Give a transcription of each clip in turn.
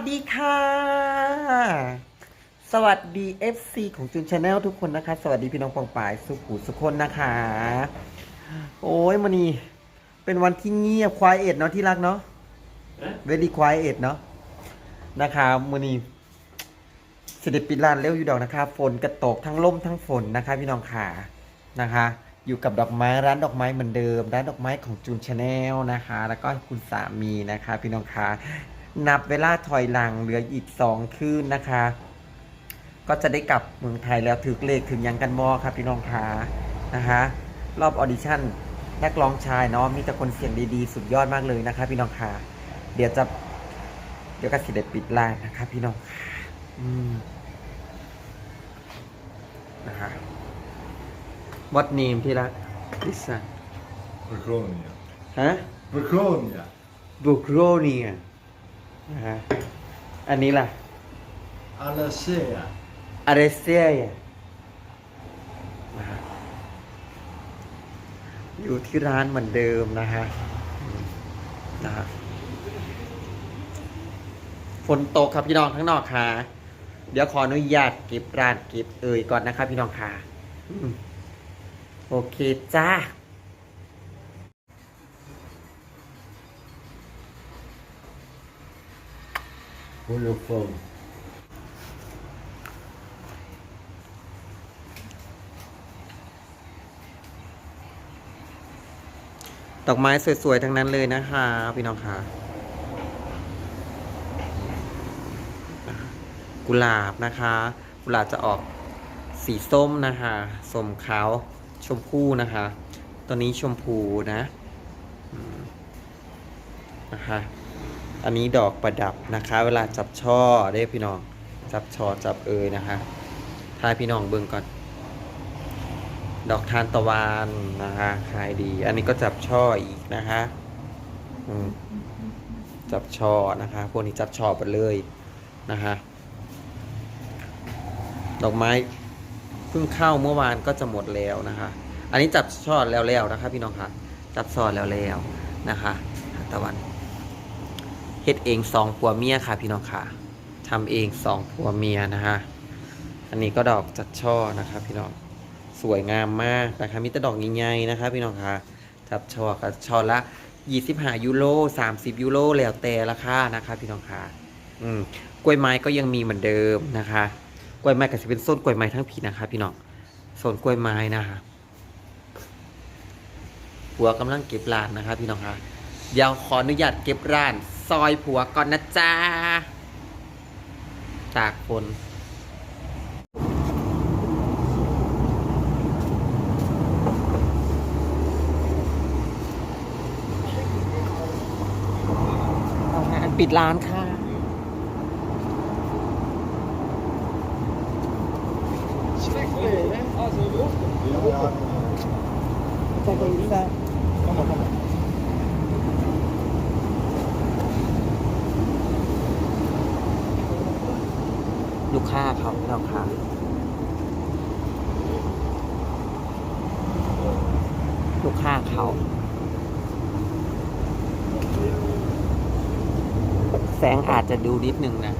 สวัสดีค่ะ สวัสดี FC ของจุนชาแนลทุกคนนะคะ สวัสดีพี่น้องปองปายสุขุสุขคนนะคะ โอ้ยมันนี่เป็นวันที่เงียบควายเอ็ดเนาะที่รักเนาะเวลีควายเอ็ดเนาะนะคะมันนี่เสด็จปิดร้านเร็วอยู่ดอกนะคะ ฝนกระตกทั้งลมทั้งฝนนะคะ พี่น้องขานะคะ อยู่กับดอกไม้ร้านดอกไม้เหมือนเดิม ร้านดอกไม้ของจูนชาแนลนะคะ แล้วก็คุณสามีนะคะ พี่น้องขา นับเวลาถอยหลังเหลืออีกสองคืนนะคะ ก็จะได้กลับเมืองไทยแล้วถือเลขถึงยังกันมอครับพี่น้องขานะคะ รอบออดิชั่นนักร้องชายเนาะมีแต่คนเสียงดีๆ สุดยอดมากเลยนะคะ พี่น้องขาเดี๋ยวจะเดี๋ยวก็สิได้ปิดร้านนะคะพี่น้องขาอืมนะคะ What name ที่รัก This one Begonia. ฮะ Begonia. บุ กโรเนียนะฮะอันนี้ล่ะ Alacea. อาร์เซียนะฮะอยู่ที่ร้านเหมือนเดิมนะฮะอืมนะฮะฝนตกครับพี่น้องข้างนอกค่ะ เดี๋ยวขออนุญาตเก็บร้านเก็บเอ่ยก่อนนะครับพี่น้องค่ะอืมโอเคจ้า For your phone. ดอกไม้สวยๆ ทั้งนั้นเลยนะคะ พี่น้องค่ะ กุหลาบนะคะ กุหลาบจะออกสีส้มนะคะส้มขาวชมพูนะคะตัวนี้ชมพูนะนะคะ อันนี้ดอกประดับนะคะ เวลาจับช่อได้พี่น้อง จับช่อจับเอยนะคะทายพี่น้องเบิ่งก่อน ดอกทานตะวันนะคะขายดี อันนี้ก็จับช่ออีกนะคะจับช่อนะคะพวกนี้จับช่อไปเลยนะคะดอกไม้เพิ่งเข้าเมื่อวานก็จะหมดแล้วนะคะ อันนี้จับช่อแล้วแล้วนะคะ พี่น้องคะจับช่อแล้วแล้วนะคะ ตะวัน ฮ็ดเองสองผัวเมียค่ะ พี่น้องค่ะทำเองสองผัวเมียนะคะอันนี้ก็ดอกจัดช่อนะคะพี่น้องสวยงามมากนะคะมีแต่ดอกใหญ่ๆนะคะ พี่น้องคะจับช่อกับช่อละ25ยูโร30ยูโรแล้วแต่ราคานะคะ พี่น้องคะอืมกล้วยไม้ก็ยังมีเหมือนเดิมนะคะ กล้วยไม้ก็จะเป็นส้นกล้วยไม้ทั้งผีนะคะ พี่น้องโซนกล้วยไม้นะคะผัวกำลังเก็บร้านนะคะ พี่น้องคะ เดี๋ยวขออนุญาตเก็บร้าน ซอยผัวก่อนนะจ๊ะตากฝนเอางานปิดร้านค่ะจะไปซะลูกค้า ทองคำลูกค้าเขาแสงอาจจะดูนิดนึงนะ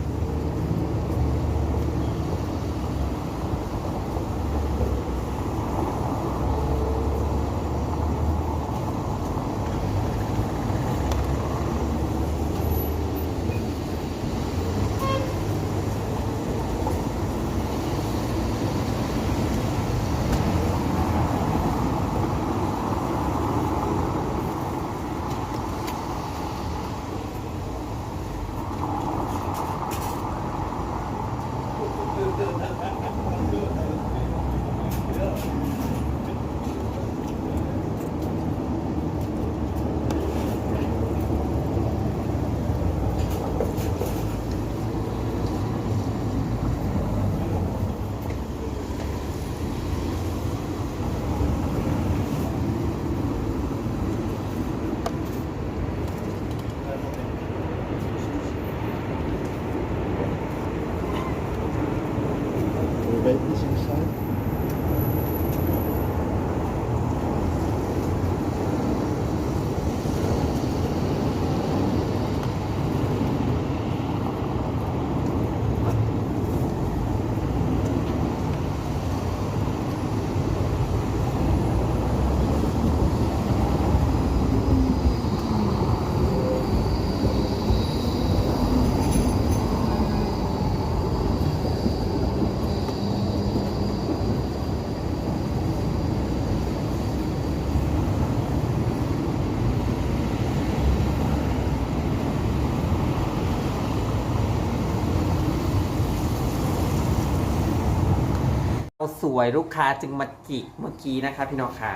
เราสวยลูกค้าจึงมาจิกเมื่อกี้นะคะพี่น้องค่ะ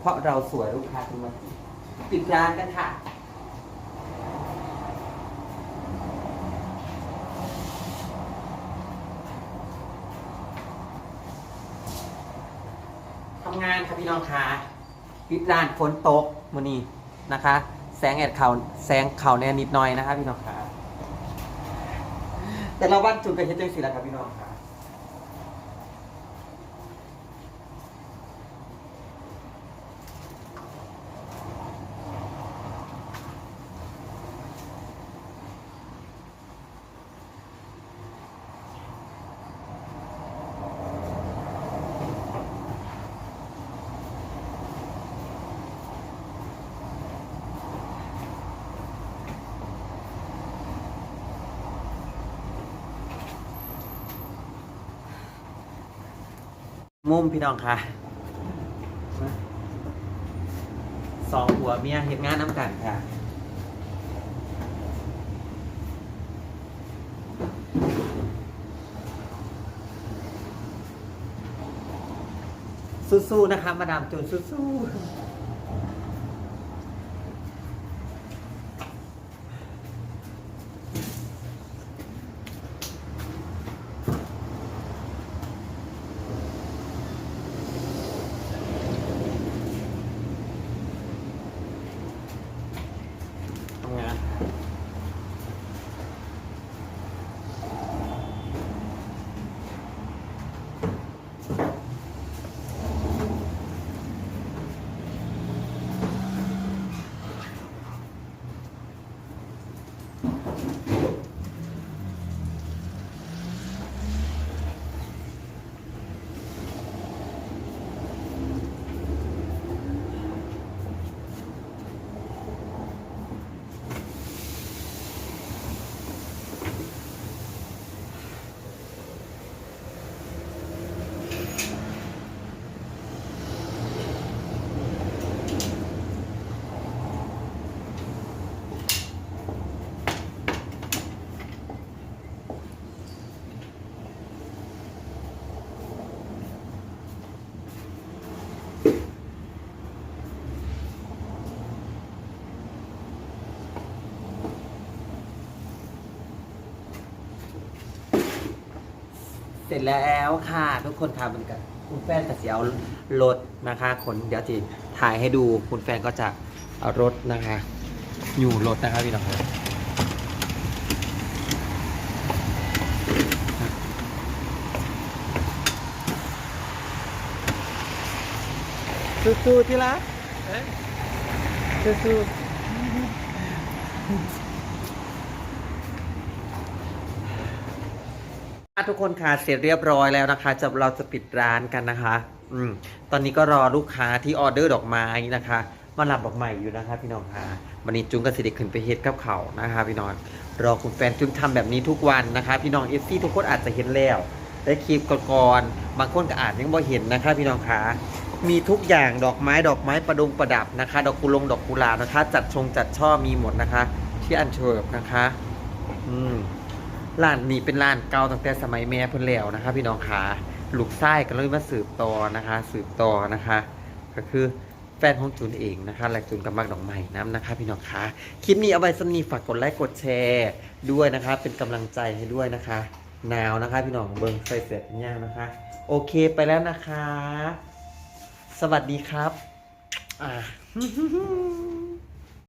เพราะเราสวยลูกค้าจึงมาจิกปิดร้านกันค่ะ ทำงานค่ะพี่น้องค่ะปิดร้านฝนตกมือนี้นะคะ แสงแอดเขาแสงเขาแน่นิดหน่อยนะคะพี่น้องค่ะ แต่เราวันจุดกันเฮ็ดจังสิแล้วครับพี่น้องค่ะ มุมพี่น้องค่ะสองหัวเมียเห็นงานน้ำกันค่ะสู้ๆนะคะมาดามจูนสู้ๆ えっ? ร็จแล้วค่ะ ทุกคนค่ะมันกันคุณแฟนจะเสียเอารถนะคะขนเดี๋ยวจีถ่ายให้ดูคุณแฟนก็จะเอารถนะคะ อยู่รถนะคะพี่น้องครับสู้ๆที่รักสู้ๆ ทุกคนค่ะเสร็จเรียบร้อยแล้วนะคะจะเราจะปิดร้านกันนะคะ อืมตอนนี้ก็รอลูกค้าที่ออเดอร์ดอกไม้นะคะมารับดอกไม้อยู่นะคะ พี่น้องค่ะวันนี้จุ้งกสิเด็กขึ้นไปเฮ็ดกับเขานะคะ พี่น้องรอคุณแฟนจุ้งทำแบบนี้ทุกวันนะคะ พี่น้องเอฟซี่ทุกคนอาจจะเห็นแล้วได้คลิปก่อนๆบางคนก็อาจยังบ่เห็นนะคะ พี่น้องค่ะมีทุกอย่างดอกไม้ดอกไม้ประดงประดับนะคะ ดอกกุหลงดอกกุหลาบนะคะ จัดชงจัดช่อมีหมดนะคะ ที่อันเชิญนะคะ อืม ร้านนี้เป็นร้านเก่าตั้งแต่สมัยแม่พิ่นแล้วนะคะ พี่น้องคะลูกไส้ก็เลยมาสืบต่อนะคะ สืบต่อนะคะ ก็คือแฟนของจูนเองนะคะและจูนกับมักดอกไม้น้ำนะคะ พี่น้องคะคลิปนี้เอาไว้สำนีฝากกดไลค์กดแชร์ด้วยนะคะ เป็นกำลังใจให้ด้วยนะคะหนาวนะคะ พี่น้องเบิงใส่เสร็จย่างนะคะ โอเคไปแล้วนะคะ สวัสดีครับ อ่า